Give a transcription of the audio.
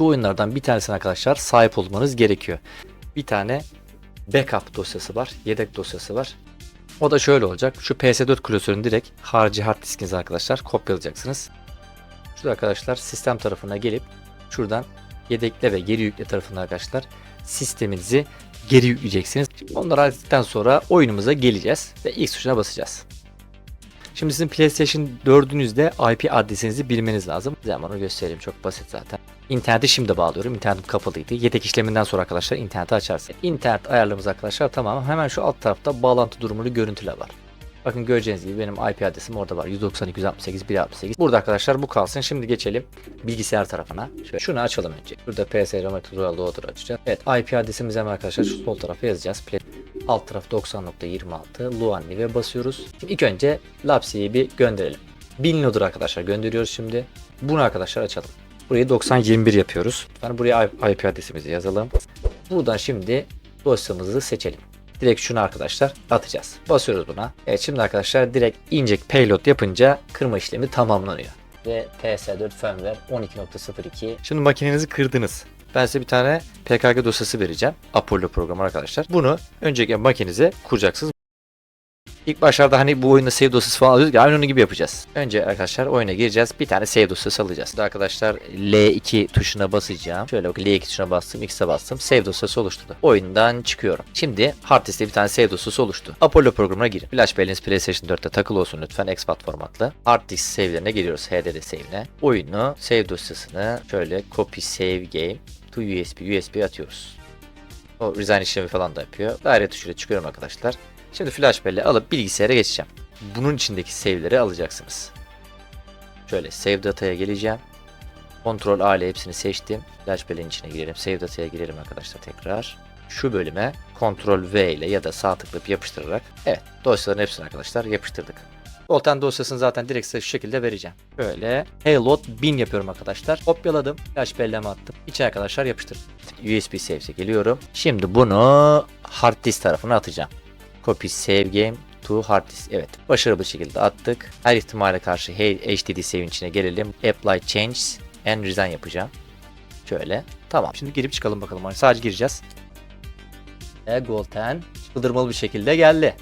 şu oyunlardan bir tanesine arkadaşlar sahip olmanız gerekiyor. Bir tane backup dosyası var. Yedek dosyası var. O da şöyle olacak. Şu PS4 klasörünü direkt harici hard diskinize arkadaşlar kopyalayacaksınız. Şurada arkadaşlar sistem tarafına gelip şuradan yedekle ve geri yükle tarafına arkadaşlar sisteminizi geri yükleyeceksiniz. Onları hallettikten sonra oyunumuza geleceğiz ve X tuşuna basacağız. Şimdi sizin PlayStation 4'ünüzde IP adresinizi bilmeniz lazım. Hemen onu göstereyim çok basit zaten. İnterneti şimdi bağlıyorum. İnternetim kapalıydı. Yedek işleminden sonra arkadaşlar interneti açarsın. İnternet ayarlarımız arkadaşlar tamam. Hemen şu alt tarafta bağlantı durumunu görüntüle var. Bakın göreceğiniz gibi benim IP adresim orada var. 192.168.168. Burada arkadaşlar bu kalsın. Şimdi geçelim bilgisayar tarafına. Şöyle şunu açalım önce. Burada PS Remote Royal Loader açacağız. Evet IP adresimizi hemen arkadaşlar şu sol tarafa yazacağız. Play- Alt taraf 90.26 Luanni ve basıyoruz. Şimdi ilk önce Lapsi'yi bir gönderelim. 1000 loader arkadaşlar gönderiyoruz şimdi. Bunu arkadaşlar açalım. Burayı 9021 yapıyoruz. Yani buraya IP adresimizi yazalım. Buradan şimdi dosyamızı seçelim. Direkt şunu arkadaşlar atacağız. Basıyoruz buna. Evet şimdi arkadaşlar direkt inject payload yapınca kırma işlemi tamamlanıyor. Ve PS4 firmware 12.02. Şimdi makinenizi kırdınız. Ben size bir tane PKG dosyası vereceğim. Apollo programı arkadaşlar. Bunu önceki makinenize kuracaksınız. İlk başlarda hani bu oyunda save dosyası falan alıyoruz aynı onun gibi yapacağız. Önce arkadaşlar oyuna gireceğiz. Bir tane save dosyası alacağız. Burada arkadaşlar L2 tuşuna basacağım. Şöyle bak L2 tuşuna bastım, X'e bastım. Save dosyası oluşturdu. Oyundan çıkıyorum. Şimdi hard diskte bir tane save dosyası oluştu. Apollo programına girin. Flash belliniz PlayStation 4'te takılı olsun lütfen expat formatlı. Hard disk save'lerine giriyoruz. HDD save'ine. Oyunu save dosyasını şöyle copy save game to USB USB atıyoruz. O resign işlemi falan da yapıyor. Daire tuşuyla çıkıyorum arkadaşlar. Şimdi flash belleği alıp bilgisayara geçeceğim. Bunun içindeki save'leri alacaksınız. Şöyle save data'ya geleceğim. Ctrl A ile hepsini seçtim. Flash belleğin içine girelim. Save data'ya girelim arkadaşlar tekrar. Şu bölüme Ctrl V ile ya da sağ tıklayıp yapıştırarak evet dosyaların hepsini arkadaşlar yapıştırdık. Voltan dosyasını zaten direkt size şu şekilde vereceğim. Böyle Payload 1000 yapıyorum arkadaşlar. Kopyaladım. Flash belleme attım. İçine arkadaşlar yapıştırdım. USB save'e geliyorum. Şimdi bunu hard disk tarafına atacağım. Copy save game to hard disk. Evet. Başarılı bir şekilde attık. Her ihtimale karşı hey, HDD save'in içine gelelim. Apply changes and resign yapacağım. Şöyle. Tamam. Şimdi girip çıkalım bakalım. Hani sadece gireceğiz. E Golden çıldırmalı bir şekilde geldi.